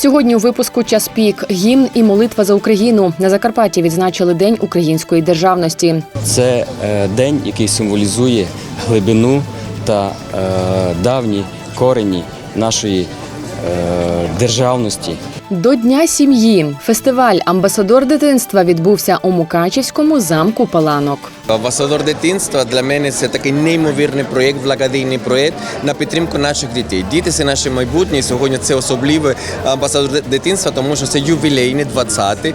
Сьогодні у випуску час пік гімн і молитва за Україну на Закарпатті відзначили День української державності. Це е, день, який символізує глибину та е, давні корені нашої е, державності. До Дня сім'ї фестиваль Амбасадор дитинства відбувся у Мукачівському замку Паланок. Амбасадор дитинства для мене це такий неймовірний проєкт, благодійний проєкт на підтримку наших дітей. Діти це наше майбутнє. Сьогодні це особливий амбасадор дитинства, тому що це ювілейний 20-й.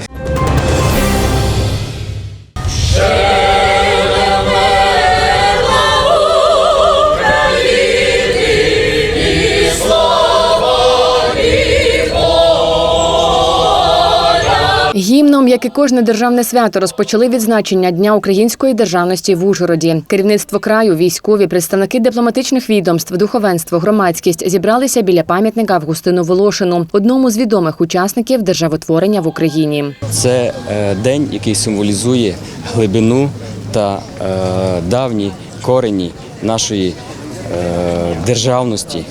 Як і кожне державне свято, розпочали відзначення Дня української державності в Ужгороді. Керівництво краю, військові, представники дипломатичних відомств, духовенство, громадськість зібралися біля пам'ятника Августину Волошину, одному з відомих учасників державотворення в Україні. Це е, день, який символізує глибину та е, давні корені нашої е, державності,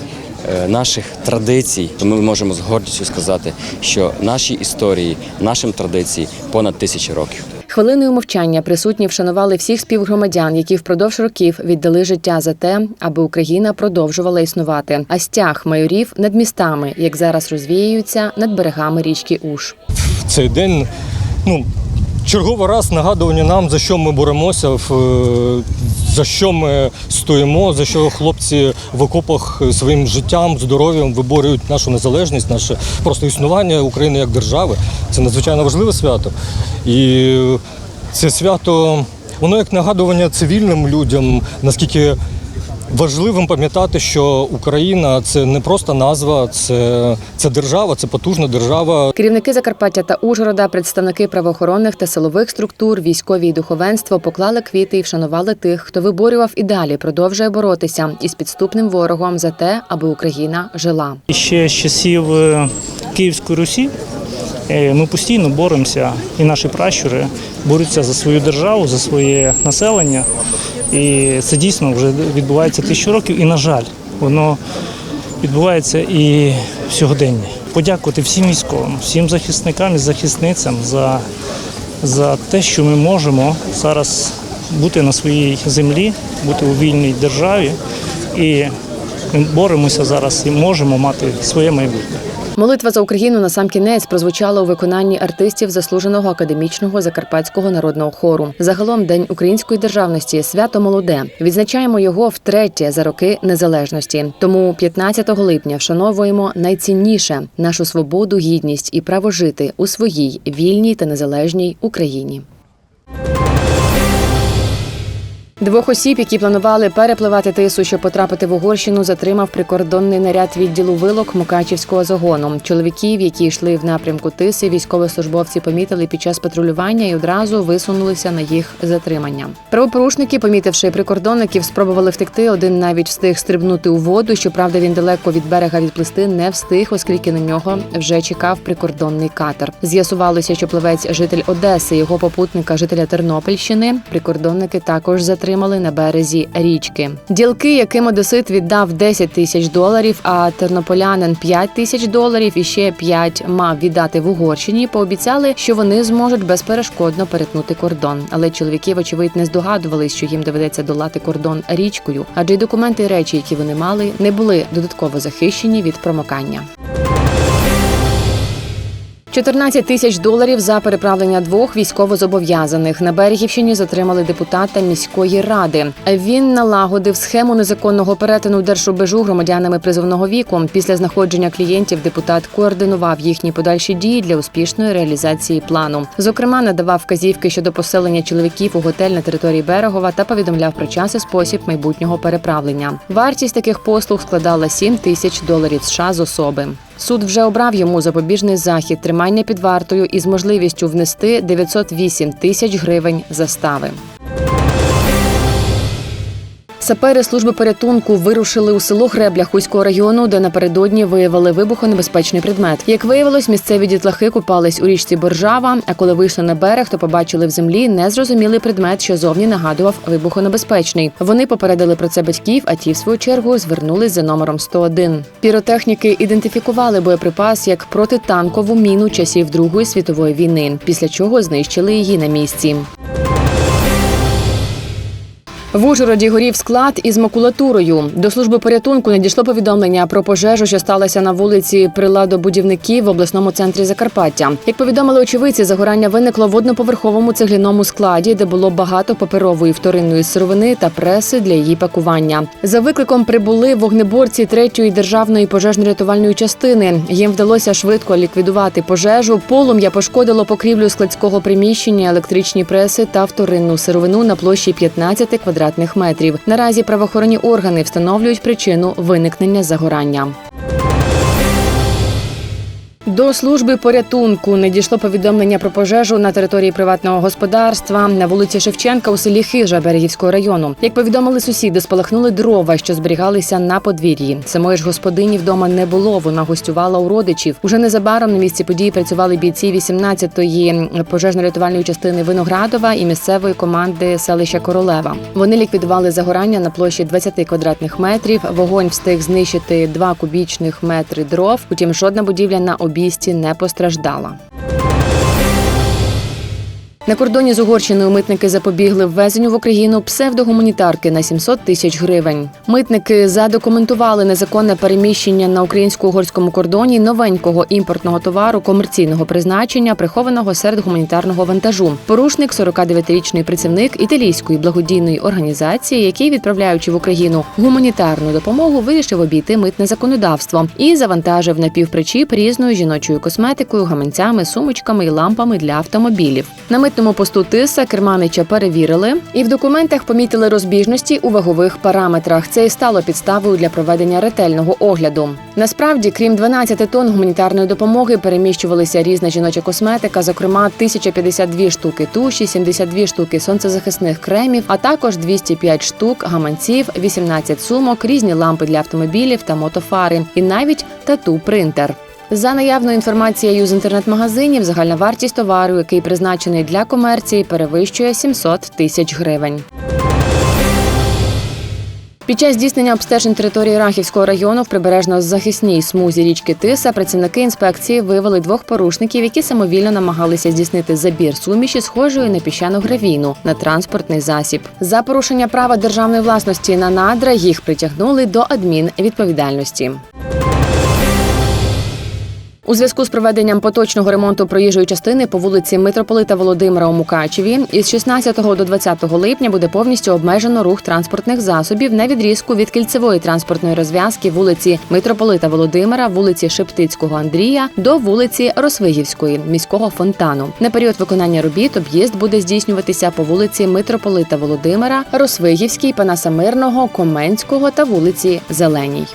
наших традицій. Ми можемо з гордістю сказати, що наші історії, нашим традиції понад тисячі років. Хвилиною мовчання присутні вшанували всіх співгромадян, які впродовж років віддали життя за те, аби Україна продовжувала існувати. А стяг майорів над містами, як зараз розвіюються над берегами річки Уж. цей день ну, черговий раз нагадування нам, за що ми боремося, е, за що ми стоїмо, за що хлопці в окопах своїм життям, здоров'ям виборюють нашу незалежність, наше просто існування України як держави. Це надзвичайно важливе свято. І це свято, воно як нагадування цивільним людям, наскільки важливим пам'ятати, що Україна це не просто назва, це, це держава, це потужна держава, Керівники Закарпаття та Ужгорода, представники правоохоронних та силових структур, військові і духовенство поклали квіти і вшанували тих, хто виборював і далі продовжує боротися із підступним ворогом за те, аби Україна жила. Ще з часів е, Київської Русі ми постійно боремося, і наші пращури борються за свою державу, за своє населення. І це дійсно вже відбувається тисячу років. І, на жаль, воно відбувається і сьогодення. Подякувати всім військовим, всім захисникам і захисницям за, за те, що ми можемо зараз бути на своїй землі, бути у вільній державі. І ми боремося зараз і можемо мати своє майбутнє. Молитва за Україну на сам кінець прозвучала у виконанні артистів заслуженого академічного закарпатського народного хору. Загалом День української державності свято молоде. Відзначаємо його втретє за роки незалежності. Тому 15 липня вшановуємо найцінніше нашу свободу, гідність і право жити у своїй вільній та незалежній Україні. Двох осіб, які планували перепливати тису, щоб потрапити в Угорщину, затримав прикордонний наряд відділу вилок Мукачівського загону. Чоловіків, які йшли в напрямку тиси, військовослужбовці помітили під час патрулювання і одразу висунулися на їх затримання. Правопорушники, помітивши прикордонників, спробували втекти. Один навіть встиг стрибнути у воду. Щоправда, він далеко від берега відплисти не встиг, оскільки на нього вже чекав прикордонний катер. З'ясувалося, що пливець житель Одеси, його попутника, жителя Тернопільщини. Прикордонники також затримали на березі річки. Ділки, яким одесит віддав 10 тисяч доларів, а тернополянин 5 тисяч доларів і ще 5 мав віддати в Угорщині, пообіцяли, що вони зможуть безперешкодно перетнути кордон. Але чоловіки, вочевидь, не здогадувались, що їм доведеться долати кордон річкою, адже й документи і речі, які вони мали, не були додатково захищені від промокання. 14 тисяч доларів за переправлення двох військовозобов'язаних на Берегівщині затримали депутата міської ради. Він налагодив схему незаконного перетину держрубежу громадянами призовного віку. Після знаходження клієнтів депутат координував їхні подальші дії для успішної реалізації плану. Зокрема, надавав вказівки щодо поселення чоловіків у готель на території Берегова та повідомляв про час і спосіб майбутнього переправлення. Вартість таких послуг складала 7 тисяч доларів США з особи. Суд вже обрав йому запобіжний захід тримання під вартою із можливістю внести 908 тисяч гривень застави. Сапери служби порятунку вирушили у село Гребля Хуського району, де напередодні виявили вибухонебезпечний предмет. Як виявилось, місцеві дітлахи купались у річці Боржава. А коли вийшли на берег, то побачили в землі незрозумілий предмет, що зовні нагадував вибухонебезпечний. Вони попередили про це батьків, а ті, в свою чергу, звернулись за номером 101. Піротехніки ідентифікували боєприпас як протитанкову міну часів Другої світової війни, після чого знищили її на місці. В Ужгороді горів склад із макулатурою. До служби порятунку надійшло повідомлення про пожежу, що сталося на вулиці Приладобудівників в обласному центрі Закарпаття. Як повідомили очевидці, загорання виникло в одноповерховому цегляному складі, де було багато паперової вторинної сировини та преси для її пакування. За викликом прибули вогнеборці третьої державної пожежно-рятувальної частини. Їм вдалося швидко ліквідувати пожежу. Полум'я пошкодило покрівлю складського приміщення, електричні преси та вторинну сировину на площі 15 квадратних метрів. Наразі правоохоронні органи встановлюють причину виникнення загорання. До служби порятунку надійшло повідомлення про пожежу на території приватного господарства на вулиці Шевченка у селі Хижа Берегівського району. Як повідомили сусіди, спалахнули дрова, що зберігалися на подвір'ї. Самої ж господині вдома не було. Вона гостювала у родичів. Уже незабаром на місці події працювали бійці 18-ї пожежно-рятувальної частини Виноградова і місцевої команди селища Королева. Вони ліквідували загорання на площі 20 квадратних метрів. Вогонь встиг знищити 2 кубічних метри дров. Утім, жодна будівля на обійсті не постраждала. На кордоні з Угорщиною митники запобігли ввезенню в Україну псевдогуманітарки на 700 тисяч гривень. Митники задокументували незаконне переміщення на українсько-угорському кордоні новенького імпортного товару комерційного призначення, прихованого серед гуманітарного вантажу. Порушник 49-річний працівник італійської благодійної організації, який, відправляючи в Україну гуманітарну допомогу, вирішив обійти митне законодавство і завантажив напівпричіп різною жіночою косметикою, гаманцями, сумочками і лампами для автомобілів. На митному посту тиса керманича перевірили і в документах помітили розбіжності у вагових параметрах. Це і стало підставою для проведення ретельного огляду. Насправді, крім 12 тонн гуманітарної допомоги, переміщувалися різна жіноча косметика, зокрема 1052 штуки туші, 72 штуки сонцезахисних кремів, а також 205 штук гаманців, 18 сумок, різні лампи для автомобілів та мотофари, і навіть тату-принтер. За наявною інформацією з інтернет-магазинів, загальна вартість товару, який призначений для комерції, перевищує 700 тисяч гривень. Під час здійснення обстежень території Рахівського району в прибережно-захисній смузі річки Тиса працівники інспекції виявили двох порушників, які самовільно намагалися здійснити забір суміші, схожої на піщану гравійну на транспортний засіб. За порушення права державної власності на надра їх притягнули до адмінвідповідальності. У зв'язку з проведенням поточного ремонту проїжджої частини по вулиці Митрополита Володимира у Мукачеві із 16 до 20 липня буде повністю обмежено рух транспортних засобів на відрізку від кільцевої транспортної розв'язки вулиці Митрополита Володимира, вулиці Шептицького Андрія до вулиці Росвигівської міського фонтану. На період виконання робіт об'їзд буде здійснюватися по вулиці Митрополита Володимира, Росвигівській, Панаса Мирного, Коменського та вулиці Зеленій.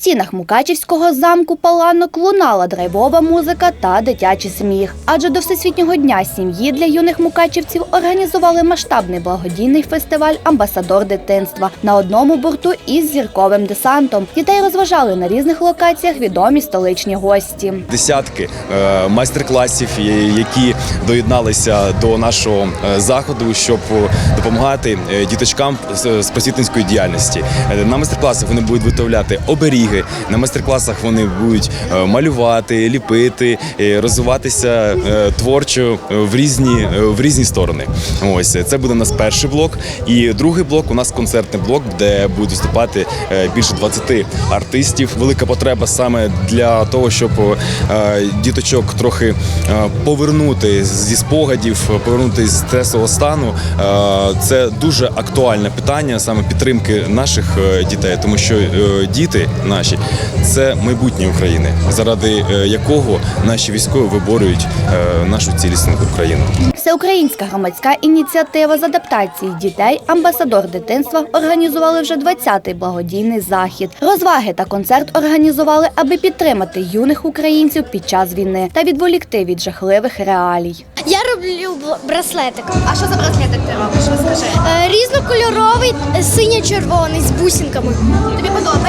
Стінах Мукачівського замку Паланок лунала драйвова музика та дитячий сміх. Адже до Всесвітнього дня сім'ї для юних мукачівців організували масштабний благодійний фестиваль Амбасадор дитинства на одному борту із зірковим десантом. Дітей розважали на різних локаціях відомі столичні гості. десятки е, майстер-класів, е, які доєдналися до нашого е, заходу, щоб допомагати діточкам з просвітницької діяльності. На майстер-класах вони будуть виготовляти оберіги. На майстер-класах вони будуть е, малювати, ліпити, е, розвиватися е, творчо в різні в різні сторони. Ось це буде у нас перший блок. І другий блок у нас концертний блок, де будуть виступати більше 20 артистів. Велика потреба саме для того, щоб діточок трохи повернути зі спогадів, повернути з стресового стану. Це дуже актуальне питання саме підтримки наших дітей, тому що діти, на- наші. Це майбутнє України, заради е, якого наші військові виборюють е, нашу цілісну Україну. Всеукраїнська громадська ініціатива з адаптації дітей Амбасадор дитинства організували вже 20-й благодійний захід. Розваги та концерт організували, аби підтримати юних українців під час війни та відволікти від жахливих реалій. Я роблю браслетик. А що за браслетик ти робиш? Розкажи. Е, Різнокольоровий, синьо-червоний з бусинками. Тобі подобається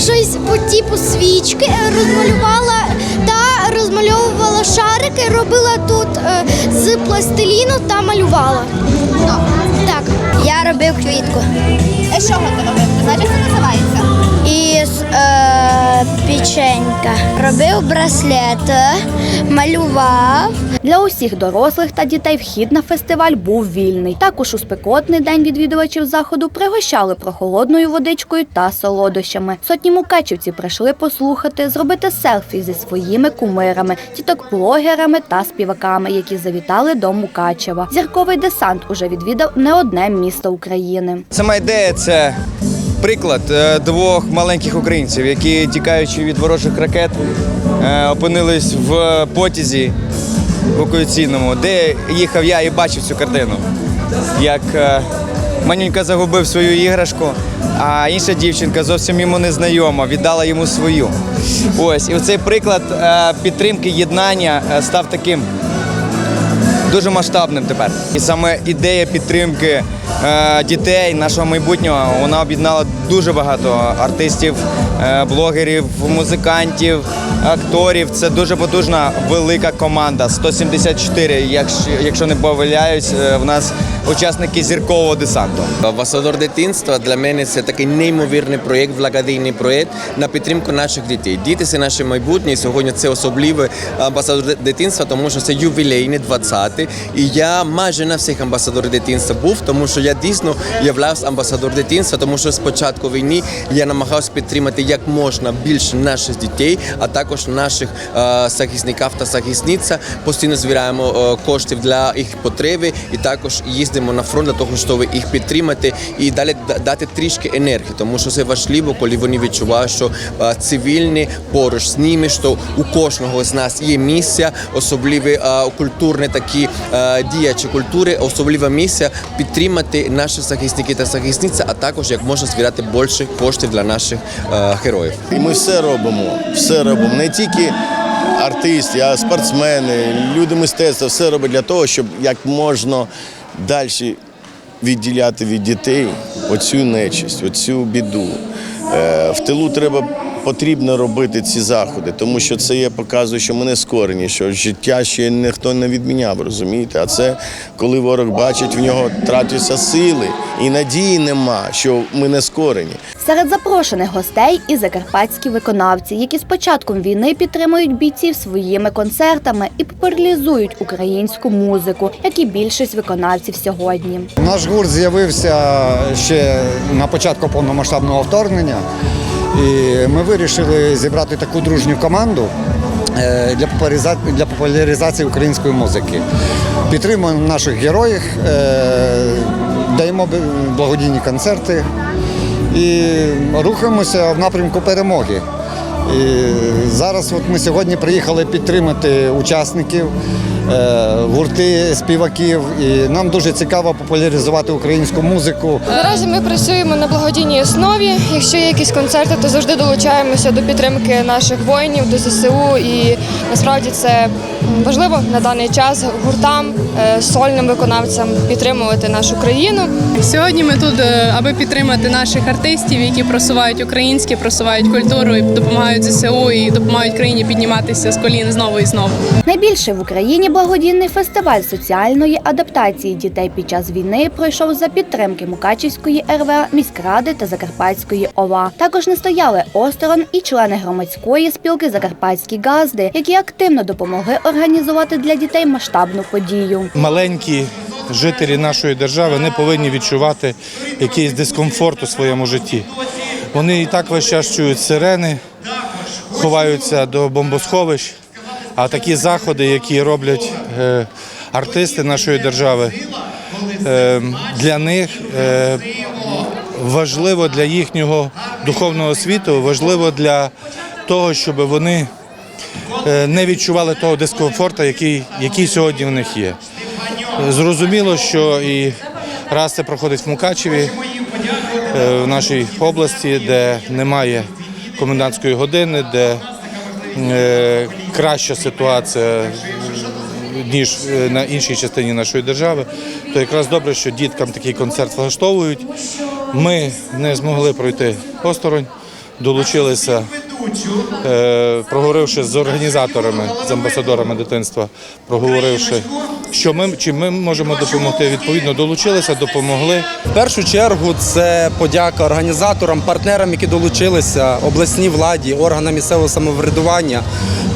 щось по типу свічки, е, розмалювала та розмальовувала шарики, робила тут е, з пластиліну та малювала. Так. Я робив квітку. Е, що робив? Ти знаєш, це називається? Із е, печенька. Робив браслет, малював. Для усіх дорослих та дітей вхід на фестиваль був вільний. Також у спекотний день відвідувачів заходу пригощали прохолодною водичкою та солодощами. Сотні мукачівці прийшли послухати, зробити селфі зі своїми кумирами, тіток-блогерами та співаками, які завітали до Мукачева. Зірковий десант уже відвідав не одне місто України. Сама ідея це приклад е, двох маленьких українців, які тікаючи від ворожих ракет, е, опинились в потязі евакуаційному, де їхав я і бачив цю картину. Як е, манюнька загубив свою іграшку, а інша дівчинка зовсім йому не знайома, віддала йому свою. Ось, і оцей приклад підтримки, єднання став таким дуже масштабним тепер. І саме ідея підтримки дітей, нашого майбутнього, вона об'єднала дуже багато артистів, е, блогерів, музикантів, акторів. Це дуже потужна велика команда. 174, якщо, не помиляюсь, е, в нас учасники зіркового десанту. Амбасадор дитинства для мене це такий неймовірний проєкт, благодійний проєкт на підтримку наших дітей. Діти це наше майбутнє. Сьогодні це особливий амбасадор дитинства, тому що це ювілейний 20-й. І я майже на всіх амбасадорів дитинства був, тому що я дійсно являвся амбасадор дитинства, тому що з початку війни я намагався підтримати як можна більше наших дітей, а також наших е, захисників та захисниця. Постійно збираємо е, коштів для їх потреби і також їздимо на фронт для того, щоб їх підтримати і далі дати трішки енергії, тому що це важливо, коли вони відчувають, що е, цивільні поруч з ними, що у кожного з нас є місія, особливі е, культурні такі е, діячі культури, особлива місія підтримати наших захисників та захисниць, а також як можна збирати більше коштів для наших е, героїв. І ми все робимо, все робимо. Не тільки артисти, а спортсмени, люди мистецтва, все робить для того, щоб як можна далі відділяти від дітей оцю нечисть, оцю біду. Е, В тилу треба потрібно робити ці заходи, тому що це є показує, що ми не скорені, що життя ще ніхто не відміняв, розумієте? А це коли ворог бачить, в нього трачаться сили і надії нема, що ми не скорені. Серед запрошених гостей і закарпатські виконавці, які з початком війни підтримують бійців своїми концертами і популяризують українську музику, як і більшість виконавців сьогодні. Наш гурт з'явився ще на початку повномасштабного вторгнення, і ми вирішили зібрати таку дружню команду е, для популяриза- для популяризації української музики. Підтримуємо наших героїв, е, даємо благодійні концерти і рухаємося в напрямку перемоги. І зараз от ми сьогодні приїхали підтримати учасників, гурти співаків. І нам дуже цікаво популяризувати українську музику. Наразі ми працюємо на благодійній основі. Якщо є якісь концерти, то завжди долучаємося до підтримки наших воїнів, до ЗСУ. І насправді це важливо на даний час гуртам, е, сольним виконавцям підтримувати нашу країну. Сьогодні ми тут, е, аби підтримати наших артистів, які просувають українське, просувають культуру і допомагають ЗСУ і допомагають країні підніматися з колін знову і знову. Найбільший в Україні благодійний фестиваль соціальної адаптації дітей під час війни пройшов за підтримки Мукачівської РВА, міськради та Закарпатської ОВА. Також не стояли осторонь і члени громадської спілки Закарпатські газди, які активно допомогли організувати для дітей масштабну подію. маленькі жителі нашої держави не повинні відчувати якийсь дискомфорт у своєму житті. Вони і так весь час чують сирени, ховаються до бомбосховищ. А такі заходи, які роблять е, артисти нашої держави, е, для них е, важливо для їхнього духовного світу, важливо для того, щоб вони не відчували того дискомфорту, який, який сьогодні в них є. Зрозуміло, що і раз це проходить в Мукачеві, в нашій області, де немає комендантської години, де краща ситуація, ніж е, на іншій частині нашої держави, то якраз добре, що діткам такий концерт влаштовують. Ми не змогли пройти осторонь, долучилися, е, проговоривши з організаторами, з амбасадорами дитинства, проговоривши, що ми чим ми можемо допомогти. Відповідно, долучилися, допомогли. В першу чергу це подяка організаторам, партнерам, які долучилися, обласній владі, органам місцевого самоврядування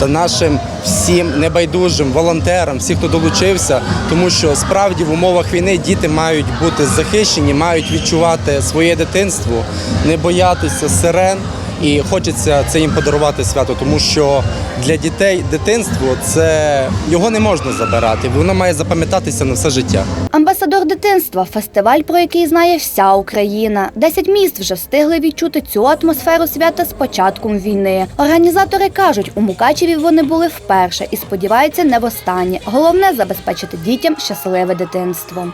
та нашим всім небайдужим волонтерам, всі, хто долучився, тому що справді в умовах війни діти мають бути захищені, мають відчувати своє дитинство, не боятися сирен. І хочеться це їм подарувати свято, тому що для дітей дитинство це його не можна забирати, воно має запам'ятатися на все життя. Амбасадор дитинства фестиваль, про який знає вся Україна. Десять міст вже встигли відчути цю атмосферу свята з початком війни. Організатори кажуть, у Мукачеві вони були вперше і сподіваються не востаннє. Головне забезпечити дітям щасливе дитинство.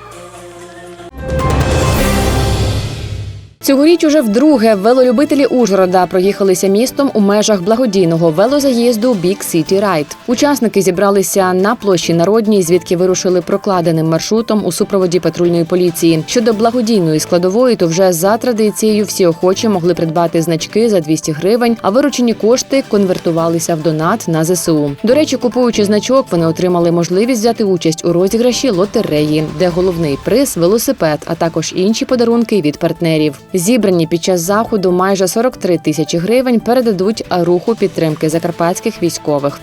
Цьогоріч уже вдруге велолюбителі Ужгорода проїхалися містом у межах благодійного велозаїзду Big City Ride. Учасники зібралися на площі Народній, звідки вирушили прокладеним маршрутом у супроводі патрульної поліції. Щодо благодійної складової, то вже за традицією всі охочі могли придбати значки за 200 гривень, а виручені кошти конвертувалися в донат на ЗСУ. До речі, купуючи значок, вони отримали можливість взяти участь у розіграші лотереї, де головний приз велосипед, а також інші подарунки від партнерів. Зібрані під час заходу майже 43 тисячі гривень передадуть руху підтримки закарпатських військових.